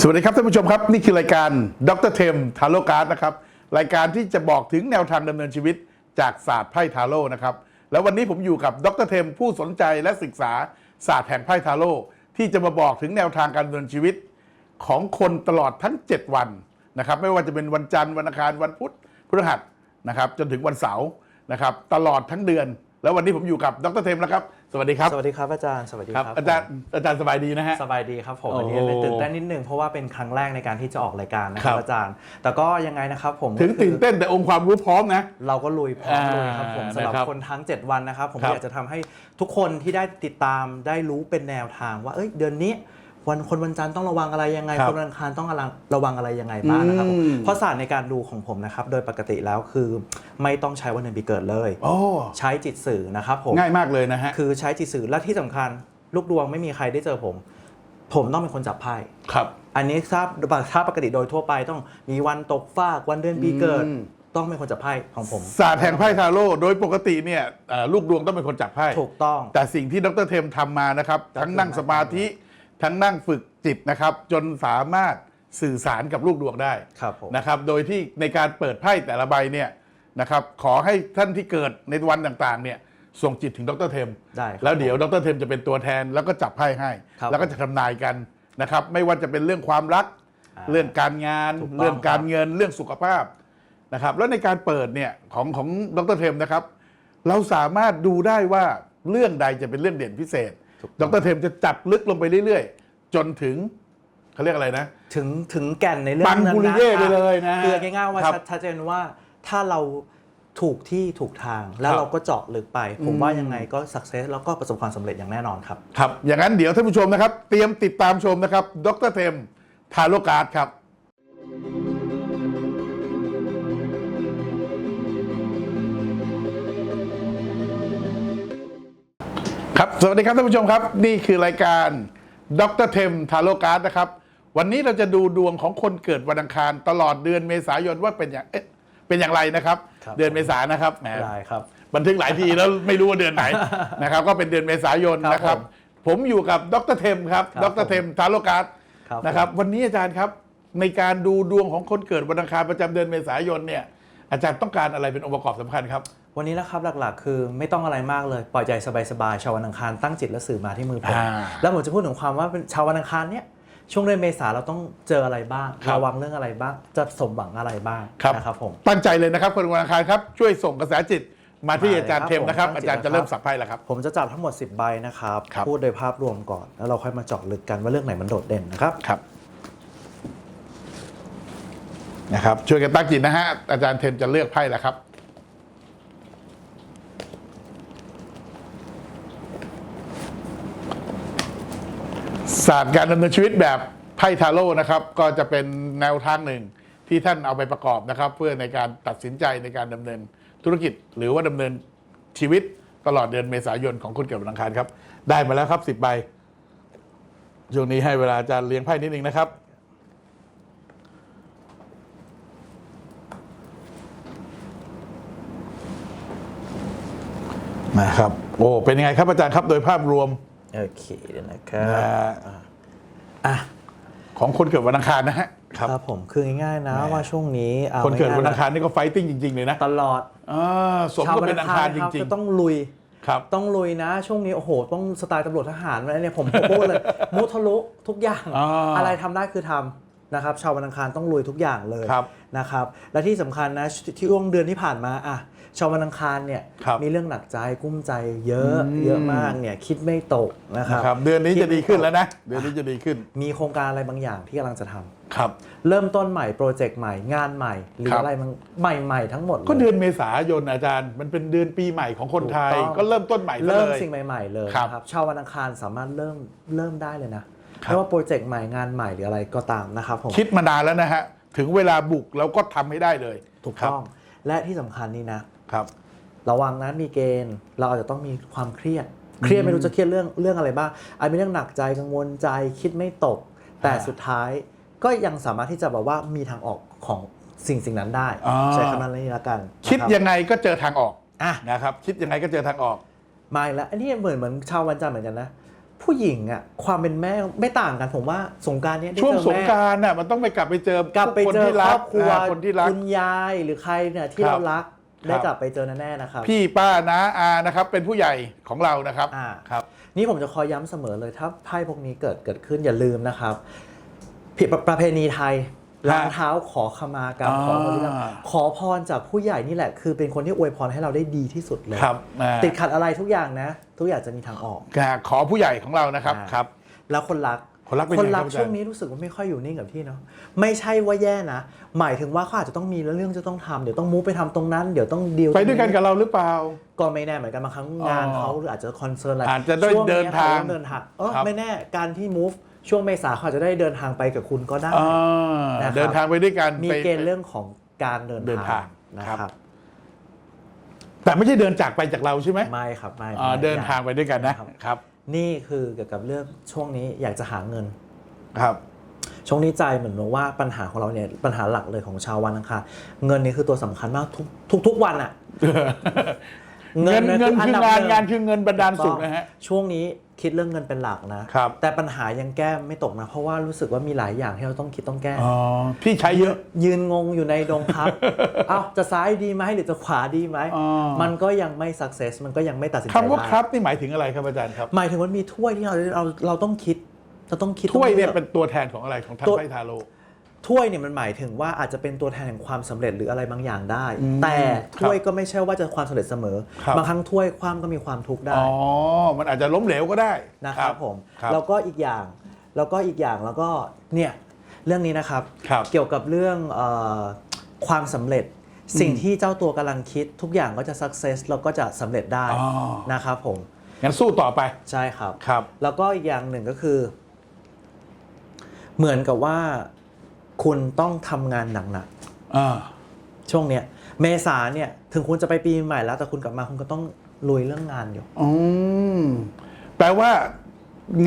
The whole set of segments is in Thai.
สวัสดีครับท่านผู้ชมครับ นี่คือรายการดรเทมทาโร่การ์ดนะครับ รายการที่จะบอกถึงแนวทางดำเนินชีวิตจากศาสตร์ไพ่ทาโร่นะครับ แล้ววันนี้ผมอยู่กับดรเทมผู้สนใจและศึกษาศาสตร์แห่งไพ่ทาโร่ที่จะมาบอกถึงแนวทางการดำเนินชีวิตของคนตลอดทั้ง 7 วันนะครับ ไม่ว่าจะเป็นวันจันทร์วันอังคารวันพุธพฤหัสนะครับจนถึงวันเสาร์นะครับตลอดทั้งเดือน แล้ววันนี้ผมอยู่กับดรเทมแล้วครับ สวัสดีครับ สวัสดีครับอาจารย์ สวัสดีคครัรับบอาจารย์อาจารย์สบายดีนะฮะ สบายดีครับผมโอ้วันโหนี้เลยตื่นเต้นนิดนึงเพราะว่าเป็นครั้งแรกในการที่จะออกรายการนะคครัรับบอาจารย์ แต่ก็ยังไงนะครับผมถึงก็คือตื่นเต้นแต่องค์ความรู้พร้อมนะ เราก็ลุยพร้อมลุยครับผมอ่าสำหรับนะครับคนทั้ง 7 วันนะครับ ผมครับอยากจะทำให้ทุกคนที่ได้ติดตามได้รู้เป็นแนวทางว่าเอ้ยเดือนนี้ วันคนวันจันทร์ต้องระวังอะไรยังไง ครับคนวันอังคารต้องระวังอะไรยังไงบ้างนะครับผมอืม เพราะศาสตร์ในการดูของผมนะครับ โดยปกติแล้วคือไม่ต้องใช้วันเดือนปีเกิดเลย โอ้ใช้จิตสื่อนะครับผมง่ายมากเลยนะฮะคือใช้จิตสื่อและที่สำคัญ ลูกดวงไม่มีใครได้เจอผม ผมต้องเป็นคนจับไพ่ ครับ อันนี้ทราบถ้าปกติโดยทั่วไปต้องมีวันตกฟากวันเดือนปีเกิด อืม ต้องเป็นคนจับไพ่ของผมศาสตร์แห่งไพ่ทาโร่โดยปกติเนี่ยเอ่อลูกดวงต้องเป็นคนจับไพ่ ถูกต้อง แต่สิ่งที่ดรเทมทำมานะครับ ทั้งนั่งสมาธิ ทั้งนั่งฝึกจิตนะครับ จนสามารถสื่อสารกับลูกดวงได้ครับผมนะครับ โดยที่ในการเปิดไพ่แต่ละใบเนี่ยนะครับ ขอให้ท่านที่เกิดในวันต่างๆ เนี่ยส่งจิตถึงดรเทมได้ครับแล้วเดี๋ยวดรเทมจะเป็นตัวแทนแล้วก็จับไพ่ให้ ครับแล้วก็จะทำนายกันนะครับ ไม่ว่าจะเป็นเรื่องความรักอ่าเรื่องการงาน ถูกต้องเรื่องการครับเงินเรื่องสุขภาพนะครับ แล้วในการเปิดเนี่ยของของดรเทมนะครับ เราสามารถดูได้ว่าเรื่องใดจะเป็นเรื่องเด่นพิเศษ ดรเทมจะจับลึกลงไปเรื่อยๆ จนถึงเขาเรียกอะไรนะ ถึงถึงแก่นในเรื่องปังนั้นปุรินะเย่ไปเลยนะคือง่ายๆว่าครับ ชัดชัดเจนว่าถ้าเราถูกที่ถูกทางแล้วครับเราก็เจาะลึกไปผมอืมว่ายังไงก็สักเซสแล้วก็ประสบความสำเร็จอย่างแน่นอนครับ ครับ อย่างนั้นเดี๋ยวท่านผู้ชมนะครับ เตรียมติดตามชมนะครับ ดรเทมทาโลการ์ดครับ ครับ สวัสดีครับท่านผู้ชมครับ นี่คือรายการดรเทมทาโลการ์ดนะครับ วันนี้เราจะดูดวงของคนเกิดวันอังคารตลอดเดือนเมษายนว่าเป็นอย่างเอ๊ะเป็นอย่างไรนะครับ ครับ เดือนเมษายนนะครับแหมได้ครับ บันทึกหลายทีแล้วไม่รู้ว่าเดือนไหน นะครับ ก็เป็นเดือนเมษายนครับนะครับ ผมอยู่กับดรเทมครับครับดรเทมทาโลการ์ดครับนะครับ วันนี้อาจารย์ครับในการดูดวงของคนเกิดวันอังคารประจำเดือนเมษายนเนี่ยอาจารย์ต้องการอะไรเป็นองค์ประกอบสำคัญครับ วันนี้นะครับหลักๆ คือไม่ต้องอะไรมากเลยปล่อยใจสบายๆชาววันอังคารตั้งจิตและสื่อมาที่มือผมอ่าแล้วผมจะพูดถึงความว่าเป็นชาววันอังคารเนี่ยช่วงเดือนเมษาเราต้องเจออะไรบ้างครับ ระวังเรื่องอะไรบ้าง จะสมหวังอะไรบ้างครับนะครับผม ตั้งใจเลยนะครับคนวันอังคารครับช่วยส่งกระแสจิตมาที่มาเลยอาจารย์ครับเทมนะครับผมตั้อางจิตจารย์จะนะครับเริ่มสับไพ่แล้วครับ ผมจะจับทั้งหมด 10 ใบนะครับ ครับ พูดโดยภาพรวมก่อน แล้วเราค่อยมาเจาะลึกกันว่าเรื่องไหนมันโดดเด่นนะครับ ครับนะครับช่วยกันตั้งจิตนะฮะอาจารย์เทมจะเลือกไพ่แล้วครับ ศาสตร์การดำเนินชีวิตแบบไพ่ทาโร่นะครับ ก็จะเป็นแนวทางหนึ่งที่ท่านเอาไปประกอบนะครับ เพื่อในการตัดสินใจในการดำเนินธุรกิจ หรือว่าดำเนินชีวิตตลอดเดือนเมษายนของคนเกิดวันอังคารครับ ได้มาแล้วครับสิบใบช่วงนี้ให้เวลาอาจารย์เลี้ยงไพ่นิดนึงนะครับนะครับโอ้เป็นยังไงครับอาจารย์ครับโดยภาพรวม โอเคเดี๋ยวนะครับนะฮะอะของคนเกิดวันอังคารนะฮะครับครับผมคือง่ายๆนะว่าช่วงนี้อาคนเกิดวันอังง่ยๆคารนี่ก็ไฟติ้งจริง ๆ เลยนะตลอดอ่าสมก็เป็นอังคารจชววัริงก็ต้องลุยๆครับต้องลุยนะ ช่วงนี้โอ้โหต้องสไตล์ตำรวจทหารอะไรเนี่ยผมผมพูดเลยมุทะลุทุกอย่างอ่าอะไรทำได้คือทำนะครับชาววันอังคารต้องลุยทุกอย่างเลยครับนะครับและที่สำคัญนะที่ช่วงเดือนที่ผ่านมาอะ ชาววันอังคารเนี่ยครับมีเรื่องหนักใจกุ้มใจเยอะอืม เยอะมากเนี่ยคิดไม่ตกนะครันะบครับ เดือนนี้คิจะดีขึ้นแล้วนะ เดือนนี้จะดีขึ้น มีโครงการอะไรบางอย่างที่กำลังจะทำครับ เริ่มต้นใหม่โปรเจกต์ใหม่งานใหม่ หรือครับ อะไรมันใหม่ๆทั้งหมดเลย ก็เดือนเมษายนอาจารย์ มันเป็นเดือนปีใหม่ของคนไทย ถูกต้อง ก็เริ่มต้นใหม่ซะเริ่มเลย สิ่งใหม่ๆเลยครับนะครับชาววันอังคารสามารถเริ่มเริ่มได้เลยนะครับ ไม่ว่าโปรเจกต์ใหม่งานใหม่หรืออะไรก็ตามนะครับผม คิดมานานแล้วนะฮะ ถึงเวลาบุกแล้วก็ทำให้ได้เลยถูกครับ ต้องและที่สำคัญนี่นะ ครับ ระวังนะมีเกณฑ์ เราอาจจะต้องมีความเครียด เครียดไม่รู้จะเครียดเรื่องเรื่องอะไรบ้างอาจเป็นเรื่องหนักใจกังวลใจคิดไม่ตก แต่อ่าสุดท้ายก็ยังสามารถที่จะแบบว่ามีทางออกของสิ่งสิ่งนั้นได้อ่าใช้คำนั้นนี้ละกันคิดนะครับยังไงก็เจอทางออกอะ นะครับ คิดยังไงก็เจอทางออก มาอีกแล้วอันนี้เหมือนเหมือนชาววันจันทร์เหมือนกันนะ ผู้หญิงอะความเป็นแม่ไม่ต่างกันผมว่าสงกรารนี้ยได้ช่วงเจอสงแม่กรารน่ะมันต้องไปกลับไปเจอกลับไปคนเจอที่ครัรอกบครัวอ่าคนที่รัก คุณยายหรือใครเนี่ยที่ครับ เรารัก ได้ครับกลับไปเจอแน่ๆนะครับ พี่ป้านาอานะครับ เป็นผู้ใหญ่ของเรานะครับอ่า ครับ นี่ผมจะคอยย้ำเสมอเลยถ้าไพ่พวกนี้เกิดเกิดขึ้นอย่าลืมนะครับผิดประเพณีไทยล้างเท้าขอขมากรรมขอคนที่รักอ่าขอพรจากผู้ใหญ่นี่แหละ คือเป็นคนที่อวยพรให้เราได้ดีที่สุดเลยครับอ่า ติดขัดอะไรทุกอย่างนะ ทุกอย่างจะมีทางออกอ่าขอผู้ใหญ่ของเรานะครับ อ่า ครับ แล้วคนรัก คนรักเป็นคนไงรัคกรับอาจารย์ช่วงนี้รู้สึกว่าไม่ค่อยอยู่นิ่งกับที่เนาะไม่ใช่ว่าแย่นะ หมายถึงว่าเขาอาจจะต้องมีเรื่องจะต้องทำเดี๋ยวต้องมูฟไปทำตรงนั้นเดี๋ยวต้องดีลไปด้วยกันกับเราหรือเปล่า ก็ไม่แน่เหมือนกันบางครั้งงานเขาหรืออาจจะคอนเซิร์นอะไรอาจจะได้ช่วงเดินทางเขเดินทางเออครับ ไม่แน่การที่ move ช่วงเมษาเขาอาจจะได้เดินทางไปกับคุณก็ได้ อ่านะครับ เดินทางไปด้วยกันมีไป เกณฑ์เรื่องของการเดินเดินทางนะครัครับ บแต่ไม่ใช่เดินจากไปจากเราใช่ไหมไม่ครับไม่อ่าไม่เดินทางไปด้วยกันนะครับ ครับ นี่คือเกี่ยวกับเรื่องช่วงนี้อยากจะหาเงิน ครับ ช่วงนี้ใจเหมือนว่าปัญหาของเราเนี่ยปัญหาหลักเลยของชาววันอังคารเงินนี่คือตัวสำคัญมากทุกทุกทุกวันอะ เงินเงิเงินนคืออันคือดับงานหนึ่งงานคือเงินบรรดาลสุขนะฮะ ช่วงนี้ คิดเรื่องเงินเป็นหลักนะ ครับ แต่ปัญหายังแก้ไม่ตกนะ เพราะว่ารู้สึกว่ามีหลายอย่างที่เราต้องคิดต้องแก้ อ๋อ พี่ใช้เยอะ ยืนงงอยู่ในดงพัก เอ้าจะซ้ายดีไหมหรือจะขวาดีไหม อ๋อ มันก็ยังไม่สักเซสมันก็ยังไม่ตัดสินใจคำว่าได้ครับนี่หมายถึงอะไรครับอาจารย์ครับ หมายถึงว่ามีถ้วยที่เราเราเราต้องคิดเราต้องคิดถ้วยเนี่ยต้องลือกเป็นตัวแทนของอะไรของทางตัวไพ่ทาโร่ ถ้วยเนี่ยมันหมายถึงว่าอาจจะเป็นตัวแทนแห่งความสำเร็จหรืออะไรบางอย่างได้อืมแต่ครับถ้วยก็ไม่ใช่ว่าจะความสำเร็จเสมอครับบางครั้งถ้วยความก็มีความทุกข์ได้อ๋อมันอาจจะล้มเหลวก็ได้นะครับผมครับแล้วก็อีกอย่างแล้วก็อีกอย่างแล้วก็เนี่ยเรื่องนี้นะครับครับเกี่ยวกับเรื่องเออความสำเร็จสิ่งที่เจ้าตัวกำลังคิดทุกอย่างก็จะสักเซสแล้วก็จะสำเร็จได้อ๋อนะครับผมงั้นสู้ต่อไปใช่ครับครับ แล้วก็อีกอย่างหนึ่งก็คือ เหมือนกับว่า คุณต้องทำงานหนักอ่าๆช่วงเนี้ยเมษาเนี่ยถึงคุณจะไปปีใหม่แล้วแต่คุณกลับมาคุณก็ต้องลุยเรื่องงานอยู่ อืมแปลว่า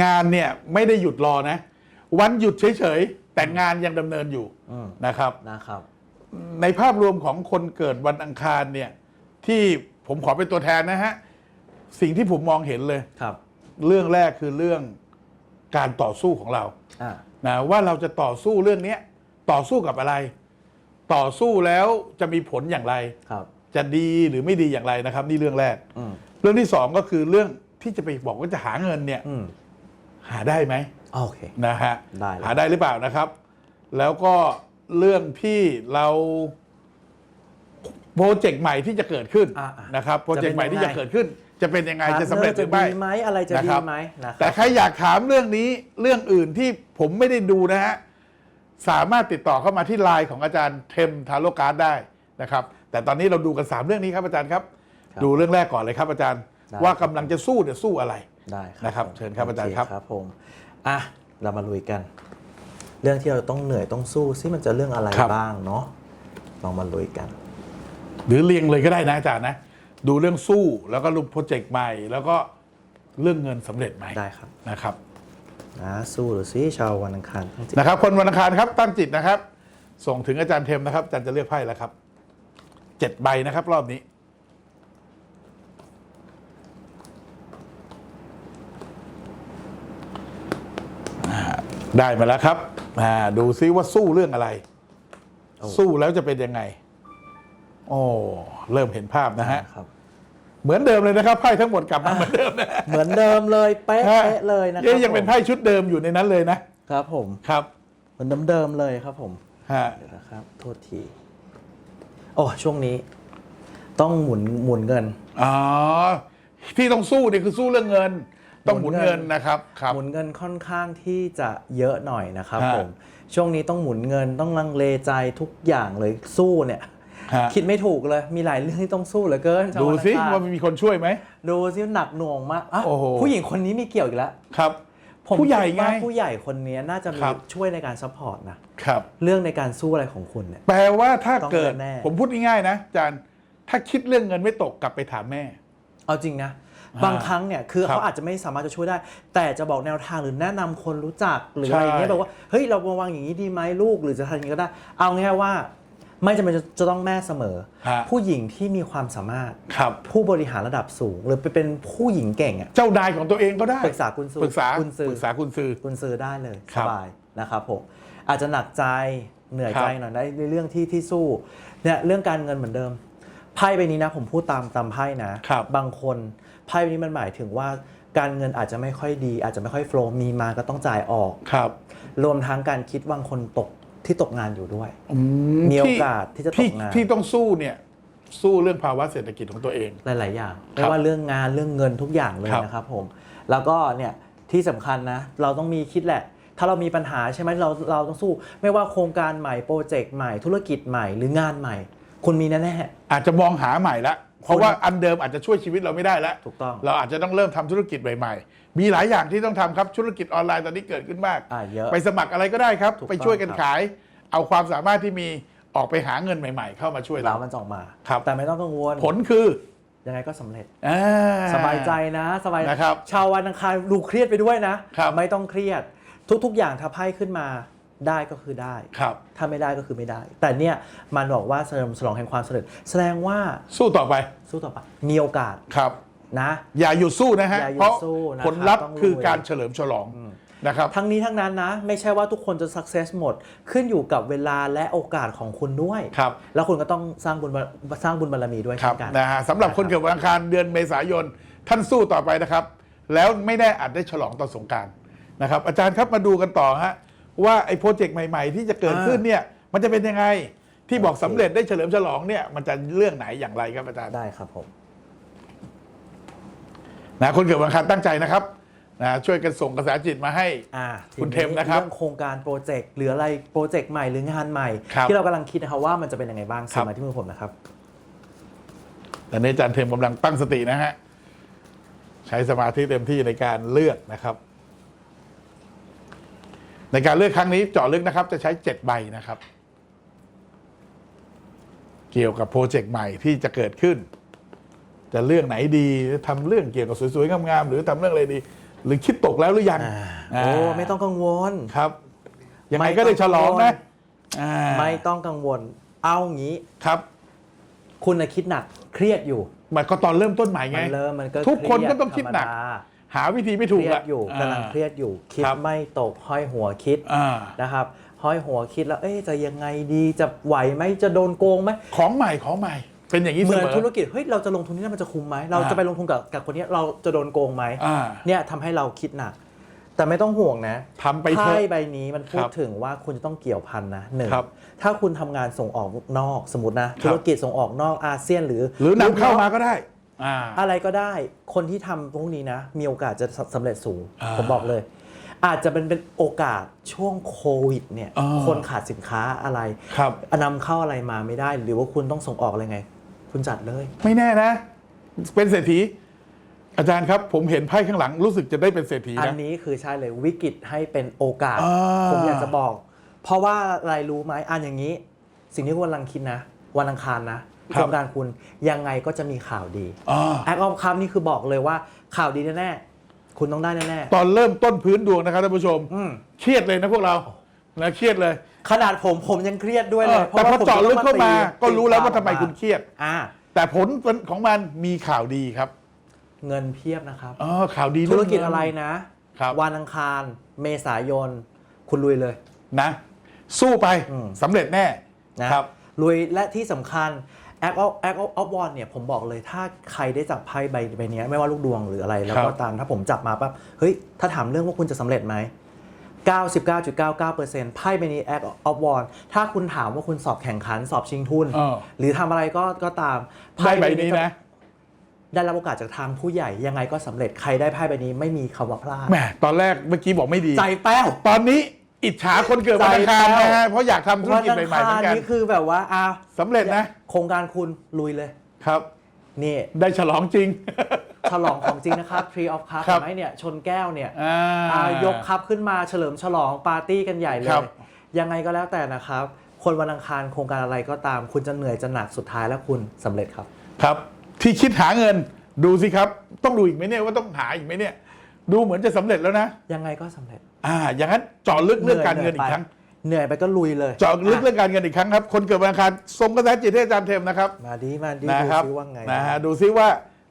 งานเนี่ยไม่ได้หยุดรอนะ วันหยุดเฉยๆ แต่งานยังดำเนินอยู่อืม นะครับ นะครับ ในภาพรวมของคนเกิดวันอังคารเนี่ย ที่ผมขอเป็นตัวแทนนะฮะ สิ่งที่ผมมองเห็นเลย ครับเรื่องแรกคือเรื่องการต่อสู้ของเราอ่านะว่าเราจะต่อสู้เรื่องเนี้ย ต่อสู้กับอะไร ต่อสู้แล้วจะมีผลอย่างไร ครับ จะดีหรือไม่ดีอย่างไรนะครับ นี่เรื่องแรก อืมเรื่องที่สองก็คือเรื่องที่จะไปบอกว่าจะหาเงินเนี่ย อืมหาได้ไหมโอเค นะฮะได้เลย หาได้หรือเปล่านะครับ แล้วก็เรื่องที่เราโปรเจกต์ใหม่ที่จะเกิดขึ้นอะอะนะครับโปรเจกต์ใหม่ที่จะจะเป็นยังไง เกิดขึ้น จะเป็นยังไงจะสำเร็จหจะรือไม่ดีไหมอะไรจะดีนะครับ ไหมนะคแต่รับใครอยากถามเรื่องนี้เรื่องอื่นที่ผมไม่ได้ดูนะฮะ สามารถติดต่อเข้ามาที่ไลน์ของอาจารย์เทมทาโลการ์ดได้นะครับ แต่ตอนนี้เราดูกัน 3 เรื่องนี้ครับอาจารย์ครับครับดูเรื่องแรกก่อนเลยครับอาจารย์ได้ว่ากำลังจะสู้เนี่ยสู้อะไรได้ครับนะครับผมเชิญครับอาจารย์โครับครับผมอะเรามาลุยกัน เรื่องที่เราต้องเหนื่อยต้องสู้ซิมันจะเรื่องอะไรครับบ้างเนาะลองมาลุยกัน หรือเรียงเลยก็ได้นะอาจารย์นะดูเรื่องสู้แล้วก็รูปโปรเจกต์ใหม่ แล้วก็เรื่องเงินสำเร็จไหมได้ครับนะครับ นะสู้หรือซิชาววันอังคารทั้งจิตนะครับ คนวันอังคารครับตั้งจิตนะครับ ส่งถึงอาจารย์เทมนะครับอาจารย์จะเลือกไพ่แล้วครับเจ็ดใบนะครับ รอบนี้อ่าได้มาแล้วครับอ่าดูซิว่าสู้เรื่องอะไร สู้แล้วจะเป็นยังไง โอ้เริ่มเห็นภาพนะฮะ ครับ เหมือนเดิมเลยนะครับไพ่ทั้งหมดกลับมาเหมือนเดิมนะเหมือนเดิมเลยเป๊ะเป๊ะเลยนะครัเอ๊ยังเป็นไพ่ชุดเดิมอยู่ในนั้นเลยนะครับผมครับเหมือนเดิมๆเลยครับผมฮะเดี๋ยวนะครับโทษทีโอ้ช่วงนี้ ต้องหมุนหมุนเงินอ๋อที่ต้องสู้เนี่ยคือสู้เรื่องเงิน ต้องหหมุมุนนเงิเงินนนะครับครับหมุนเงินค่อนข้างที่จะเยอะหน่อยนะครับฮะผมช่วงนี้ต้องหมุนเงินต้องลังเลใจทุกอย่างเลยสู้เนี่ยฮะ คิดไม่ถูกเลย มีหลายเรื่องที่ต้องสู้เหลือเกินชาวดูซิวันอังครว่ามีคนช่วยไหมดูซิหนักหน่วงมากอะโอ้โหผู้หญิงคนนี้มีเกี่ยวอีกแล้วครับผมผู้ใหญ่คิดไงว่าผู้ใหญ่คนนี้น่าจะมีครับช่วยในการซัพพอร์ตนะครับเรื่องในการสู้อะไรของคุณเนี่ยแปลว่าถ้าต้องเกิดแน่ๆผมพูดง่ายๆนะอาจารย์ถ้าคิดเรื่องเงินไม่ตกกลับไปถามแม่ เอาจริงนะอ่าบางครั้งเนี่ยคือครับเขาอาจจะไม่สามารถจะช่วยได้ แต่จะบอกแนวทางหรือแนะนำคนรู้จักหรืออะไรอย่างเงี้ยใช่แบบว่าเฮ้ยเรามาวางอย่างนี้ดีไหมลูกหรือจะทำอย่างนี้ก็ได้ เอาง่ายๆว่า ไม่จำเป็นจะจะต้องแม่เสมอ ฮะ ผู้หญิงที่มีความสามารถ ครับ ผู้บริหารระดับสูง หรือไปเป็นผู้หญิงเก่งอะ เจ้านายของตัวเองก็ได้ปรึกษากุญซือปรึกษากุญซือ ปรึกษากุญซือกุญซื้อได้เลยคสรับ บายนะครับผมอาจจะหนักใจเหนื่อยใจครับหน่อยในเรื่องที่ที่สู้เนี่ยเรื่องการเงินเหมือนเดิมไพ่ใบนี้นะผมพูดตามตามไพ่นะครับบางคนไพ่ใบนี้มันหมายถึงว่าการเงินอาจจะไม่ค่อยดี อาจจะไม่ค่อยโฟล์มีมาก็ต้องจ่ายออก ครับ รวมทั้งการคิดบางคนตก ที่ตกงานอยู่ด้วยอืมีโอกาสที่จะตกงานที่ต้องสู้เนี่ยสู้เรื่องภาวะเศรษฐกิจของตัวเอง หลาย ๆ อย่างคไม่รับว่าเรื่องงานเรื่องเงินทุกอย่างเลยครับนะครับผม แล้วก็เนี่ยที่สำคัญนะ เราต้องมีคิดแหละ ถ้าเรามีปัญหาใช่ไหมเราเราต้องสู้ ไม่ว่าโครงการใหม่โปรเจกต์ใหม่ธุรกิจใหม่หรืองานใหม่ คุณมีแน่อาจจะมองหาใหม่ละ เพราะว่าอันเดิมอาจจะช่วยชีวิตเราไม่ได้แล้ว ถูกต้อง เราอาจจะต้องเริ่มทำธุรกิจใหม่ๆ มีหลายอย่างที่ต้องทำครับ ธุรกิจออนไลน์ตอนนี้เกิดขึ้นมาก อ่าเยอะไปสมัครอะไรก็ได้ครับ ถูกต้อง ไปช่วยกันครับขาย เอาความสามารถที่มีออกไปหาเงินใหม่ ๆ เข้ามาช่วยๆเรา เรามันจะออกมา ครับ แต่ไม่ต้องกังวลผลคือยังไงก็สำเร็จ อ่สบายใจนะสบายนะครับชาววันอังคารดูเครียดไปด้วยนะ ครับไม่ต้องเครียด ทุกๆอย่างถ้าไพ่ขึ้นมา ได้ก็คือได้ ครับ ถ้าไม่ได้ก็คือไม่ได้ แต่เนี่ยมันบอกว่าเฉลิมฉลองแห่งความสำเร็จแสดงว่าสู้ต่อไปสู้ต่อไปมีโอกาสครับ นะ อย่าหยุดสู้นะฮะอย่าหยุดเพราะสู้นะครับผลลัพธ์ต้องลุย คือการเฉลิมฉลองนะครับ ทั้งนี้ทั้งนั้นนะ ไม่ใช่ว่าทุกคนจะสักเซสหมด ขึ้นอยู่กับเวลาและโอกาสของคุณด้วย ครับ แล้วคุณก็ต้องสร้างบุญบารสร้างบุญบารมีด้วยครัเช่บนกันนะฮะสำหรับคนเกิดวันอังคารเดือนเมษายน ท่านสู้ต่อไปนะครับ แล้วไม่แน่อาจได้ฉลองตอนสงกรารนะครับ อาจารย์ครับมาดูกันต่อฮะ ว่าไอ้โปรเจกต์ใหม่ๆ ที่จะเกิดขึ้นเนี่ยมันจะเป็นยังไงที่บอกสำเร็จได้เฉลิมฉลองเนี่ยมันจะเรื่องไหนอย่างไรครับอาจารย์ได้ครับผมนะคนเกิดวันอังคารตั้งใจนะครับนะช่วยกันส่งกระแสจิตมาให้ อ่าคุณทีเทมนะครับเรื่องโครงการโปรเจกต์หรืออะไรโปรเจกต์ใหม่หรืองานใหม่ ครับที่เรากำลังคิดนะครับว่ามันจะเป็นยังไงบ้างครัส่งบมาที่มือผมนะครับ ตอนนี้อาจารย์เทมกำลังตั้งสตินะฮะ ใช้สมาธิเต็มที่ในการเลือกนะครับ ในการเลือกครั้งนี้เจาะลึกนะครับ จะใช้เจ็ดใบนะครับ เกี่ยวกับโปรเจกต์ใหม่ที่จะเกิดขึ้น จะเรื่องไหนดีทำเรื่องเกี่ยวกับสวยๆงามๆหรือทำเรื่องอะไรดี หรือคิดตกแล้วหรือยังอ่าอ่าโอ้ไม่ต้องกังวลครับ ยังไงก็ได้ฉลองนะอ่าไม่ต้องกังวล เอางี้ครับ คุณน่ะคิดหนักเครียดอยู่มันก็ตอนเริ่มต้นใหม่ไงมันเริ่มมันก็ทุกคนเรียก็ต้องคิดหนักธรรมา หาวิธีไม่เคถูกรียดละ อยู่กำลังเครียดอยู่คิดครับไม่ตกห้อยหัวคิดอ่า นะครับ ห้อยหัวคิดแล้วเอ๊ะจะยังไงดีจะไหวไหมจะโดนโกงไหมของใหม่ของใหม่ เป็นอย่างนี้เหเสมือนมอ ธุรกิจเฮ้ยเราจะลงทุนนี่มันจะคุ้มไหมเราอ่า จะไปลงทุนกับกับคนเนี้ยเราจะโดนโกงไหมอ่าเนี่ยทำให้เราคิดหนัก แต่ไม่ต้องห่วงนะทำไปเถอะไพ่ใบนี้มันพูคดรับถึงว่าคุณจะต้องเกี่ยวพันนะหนึ่งครับถ้าคุณทำงานส่งออกนอกสมมตินะครับธุรกิจส่งออกนอกอาเซียนหรือ หรือนำเข้ามาก็ได้ อ่าอะไรก็ได้คนที่ทำพวกนี้นะ มีโอกาสจะสำเร็จสูงอ่าผมบอกเลย อาจจะเป็นเป็นโอกาสช่วงโควิดเนี่ยอ่าคนขาดสินค้าอะไรครับนำเข้าอะไรมาไม่ได้ หรือว่าคุณต้องส่งออกอะไรไง คุณจัดเลย ไม่แน่นะ เป็นเศรษฐีอาจารย์ครับ ผมเห็นไพ่ข้างหลังรู้สึกจะได้เป็นเศรษฐีอันนะนี้คือใช่เลยวิกฤตให้เป็นโอกาสอ่าผมอยากจะบอก เพราะว่าอะไรรู้ไหมอันอย่างนี้ สิ่งที่คุณกำลังคิดนะ วันอังคารนะ โครงการคุณยังไงก็จะมีข่าวดีอ่าแอคออฟคัมนี่คือบอกเลยว่าข่าวดีแน่ๆคุณต้องได้แน่ตอนเริ่มต้นพื้นดวงนะครับท่านผู้ชมๆอืมเครียดเลยนะพวกเรานะเครียดเลย ขนาดผมผมยังเครียดด้วยเอเลอยเพราะแต่พอว่าผมเจาะลึกเข้ามาจะก็ต้องรู้แล้วว่าตีทำไมคุณเครียดอ่าแต่ผลของมันมีข่าวดีครับ เงินเพียบนะครับอ๋อข่าวดีธุรกิจเงเงินอะไรนะครับวันอังคารเมษายน คุณลุยเลยนะ สู้ไปอืมสำเร็จแน่นะครับลุยและที่สำคัญ Act of Act of of One เนี่ยผมบอกเลยถ้าใครได้จับไพ่ใบใบเนี้ยไม่ว่าลูกดวงหรืออะไร แล้วครัก็บตามถ้าผมจับมาปั๊บเฮ้ย ถ้าถามเรื่องว่าคุณจะสำเร็จไหม 99.99%ไพ่ใบนี้ Act of One ถ้าคุณถามว่าคุณสอบแข่งขันสอบชิงทุนเออหรือทำอะไรก็ก็ตามได้ใบจะนี้นะ ได้รับโอกาสจากทางผู้ใหญ่ยังไงก็สำเร็จใครได้ไพ่ใบนี้ไม่มีคำว่าพลาดแหมตอนแรกเมื่อกี้บอกไม่ดีใจแป้วตอนนี้ อิจฉาคนเกิดวันอังคารใจแป้วนะฮะเพราะอยากทำธุรกิจใหม่ๆเหมือนกันนี่คือแบบว่าอ้าวสำเร็จนะ โครงการคุณลุยเลยครับ นี่ได้ฉลองจริง ฉลองของจริงนะครับ Tree of Cup ครับ เห็นไหมเนี่ยชนแก้วเนี่ยอ่า อ่ายกคัพขึ้นมาเฉลิมฉลองปาร์ตี้กันใหญ่เลครัย บ ยังไงก็แล้วแต่นะครับ คนวันอังคารโครงการอะไรก็ตาม คุณจะเหนื่อยจะหนักสุดท้ายแล้วคุณสำเร็จครับ ครับ ที่คิดหาเงินดูสิครับ ต้องดูอีกไหมเนี่ยว่าต้องหาอีกไหมเนี่ย ดูเหมือนจะสำเร็จแล้วนะ ยังไงก็สำเร็จ อ่า อย่างนั้นเจาะลึกเรื่องการเงินอีกครั้ง เหนื่อยไปก็ลุยเลย เจาะลึกเรื่องการเงินอีกครั้งครับ คนเกิดวันอังคารทรงกระแสจิตให้อาจารย์เทมนะครับ มาดีมาดีนะดูครับซิว่าไงนะฮะดูซิว่า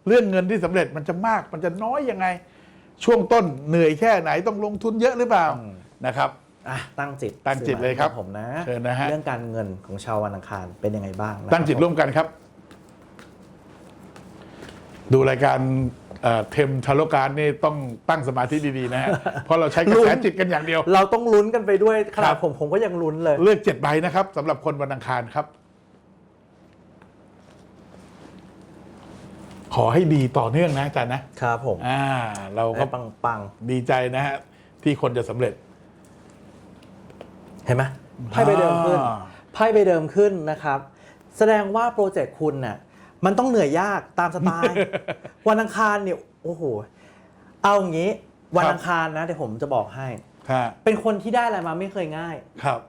เรื่องเงินที่สำเร็จมันจะมากมันจะน้อยยังไง ช่วงต้นเหนื่อยแค่ไหนต้องลงทุนเยอะหรือเปล่านะครับอะตั้งจิตตั้งจิตเลยครับผมนะเชิญนะฮะเรื่องการเงินของชาววันอังคารเป็นยังไงบ้างนะครับตั้งจิตร่วมกันครับ ดูรายการ เอ่อเทมทาโลการนี่ต้องตั้งสมาธิดีๆนะฮะเพราะเราใช้กระแสจิตกันอย่างเดียว เราต้องลุ้นกันไปด้วยขคนารัดบผมผมก็ยังลุ้นเลย เลือกเจ็ดใบนะครับสำหรับคนวันอังคารครับ ขอให้ดีต่อเนื่องนะอาจารย์นะครับผมอ่า เราก็ให้ปังปังดีใจนะฮะที่คนจะสำเร็จๆเห็นไหมไพ่ใบเดิมขึ้นอ่าไพ่ใบเดิมขึ้นนะครับ แสดงว่าโปรเจกต์คุณน่ะ มันต้องเหนื่อยยากตามสไตล์ วันอังคารเนี่ยโอ้โหเอาอย่างนี้ วันอังคารนะเดี๋ยวผมจะบอกให้ ฮะเป็นคนที่ได้อะไรมาไม่เคยง่าย ครับ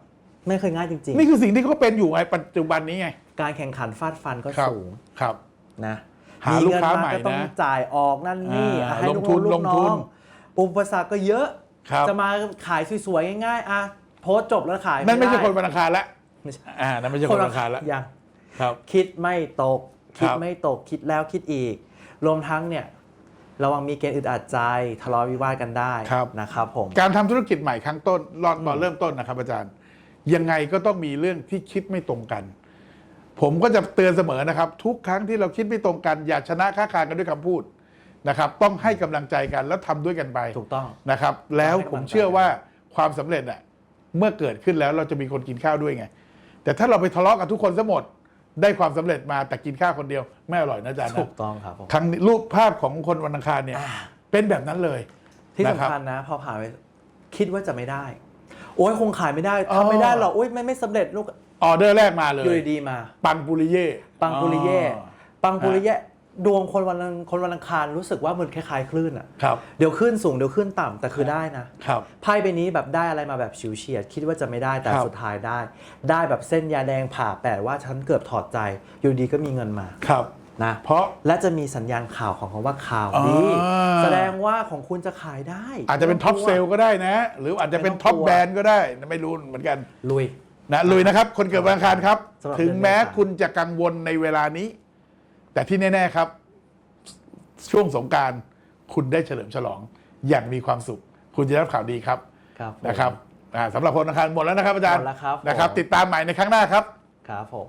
ไม่เคยง่ายจริงนี่คือสิ่งที่เขาเป็นอยู่ไงปัจจุบันนี้ไงๆ การแข่งขันฟาดฟันก็ครับสูงครับ นะหาลูกค้าใหม่ก็ต้องนะจ่ายออกนั่นนี่อ่าให้ลลูงกทุนน้องลูลกงน้ทุอนงอุปสรรคก็เยอะ ครับจะมาขายสวยๆง่ายๆอะโพสต์จบแล้วขายนั่นไม่ใช่ด้คนวันอังคารละไม่ใช่อ่านั่นไม่ใช่คนวันอังคารละยังครับ คิดไม่ตก คิดครับไม่ตกคิดแล้วคิดอีก รวมทั้งเนี่ยระวังมีเกณฑ์อึดอัดใจทะเลาะวิวาทกันได้นะครับผม การทำธุรกิจใหม่ครั้งต้นรอนตอนเริ่มต้นนะครับอาจารย์ ยังไงก็ต้องมีเรื่องที่คิดไม่ตรงกัน ผมก็จะเตือนเสมอนะครับ ทุกครั้งที่เราคิดไม่ตรงกัน อย่าชนะค้าคานกันด้วยคำพูดนะครับ ต้องให้กำลังใจกันแล้วทำด้วยกันไปถูกต้อง นะครับ แล้วให้กำลังใจผมเชื่อว่าความสำเร็จอะเมื่อเกิดขึ้นแล้วเราจะมีคนกินข้าวด้วยไง แต่ถ้าเราไปทะเลาะกับทุกคนซะหมด ได้ความสำเร็จมาแต่กินข้าวคนเดียวไม่อร่อยนะอาจารย์ถูนะกต้องครับผม ครั้งนี้รูปภาพของคนวันอังคารเนี่ยเป็นแบบนั้นเลยที่นะรับสำคัญนะ พอผ่านไปคิดว่าจะไม่ได้ โอ้ยคงขายไม่ได้อ๋อทำไม่ได้หรอกโอ้ยไม่ไม่สำเร็จลูกออเดอร์แรกมาเลยอยู่ดีๆมา ปังปุริเย่ปังปุริเย่อ๋อ ปังปุริเย่ ดวงคนวันอังคนวันอังคารรู้สึกว่ามันคล้ายๆคลื่นอะ ครับ เดี๋ยวขึ้นสูงเดี๋ยวขึ้นต่ำแต่คือได้นะครับ ไพ่ใบนี้แบบได้อะไรมาแบบฉิวเฉียด คิดว่าจะไม่ได้แต่ครับ สุดท้ายได้ ได้แบบเส้นยาแดงผ่าแปดว่าฉันเกือบถอดใจ อยู่ดีก็มีเงินมาครับ นะ เพราะ และจะมีสัญญาณข่าวของคำว่าข่าวอ่าดีแสดงว่าของคุณจะขายได้อาจจะเป็นท็อปเซลล์ก็ได้นะ หรืออาจจะเป็นไม่ต้องท็อปกลัวแบรนด์ก็ได้ไม่รู้เหมือนกันลุย นะลุยนะครับ คนเกิดวันอังคารครับ สำหรับถึงแม้เดือนเมษาคุณจะกังวลในเวลานี้ แต่ที่แน่ ๆ ครับ ช่วงสงกรารคุณได้เฉลิมฉลองอย่างมีความสุข คุณจะได้รับข่าวดีครับครับผมนะครับอ่าสำหรับคนอังคารหมดแล้วนะครับอาจารย์หมดแล้วครับนะครับผมติดตามใหม่ในครั้งหน้าครับ ครับผม